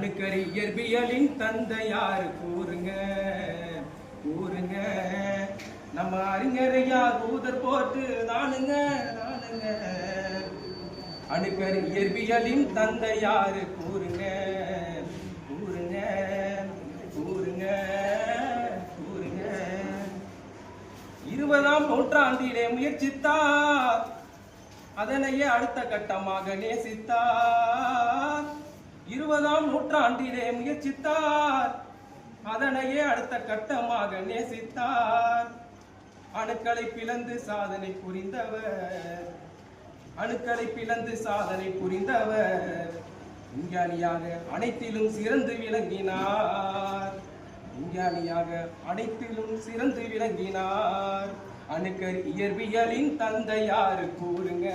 அணுக்கரி இயற்பியலின் தந்தை யாரு கூறுங்க கூறுங்க. நம்ம அறிஞரையா தூதர் போட்டு நானுங்க நானுங்க அணுக்கரு இயற்பியலின் தந்தை யாரு கூறுங்க கூறுங்க கூறுங்க கூறுங்க. இருபதாம் நூற்றாண்டிலே முயற்சித்தார். அதனையே அடுத்த கட்டமாக நேசித்தார். இருபதாம் நூற்றாண்டிலே முயற்சித்தார். அதனையே அடுத்த கட்டமாக நேசித்தார். அணுக்களை பிளந்து சாதனை புரிந்தவர். அணுக்களை பிளந்து சாதனை புரிந்தவர். விஞ்ஞானியாக அனைத்திலும் சிறந்து விளங்கினார். விஞ்ஞானியாக அனைத்திலும் சிறந்து விளங்கினார். அணுக்கர் இயற்பியலின் தந்தை யாரு கூறுங்க கூறுங்க.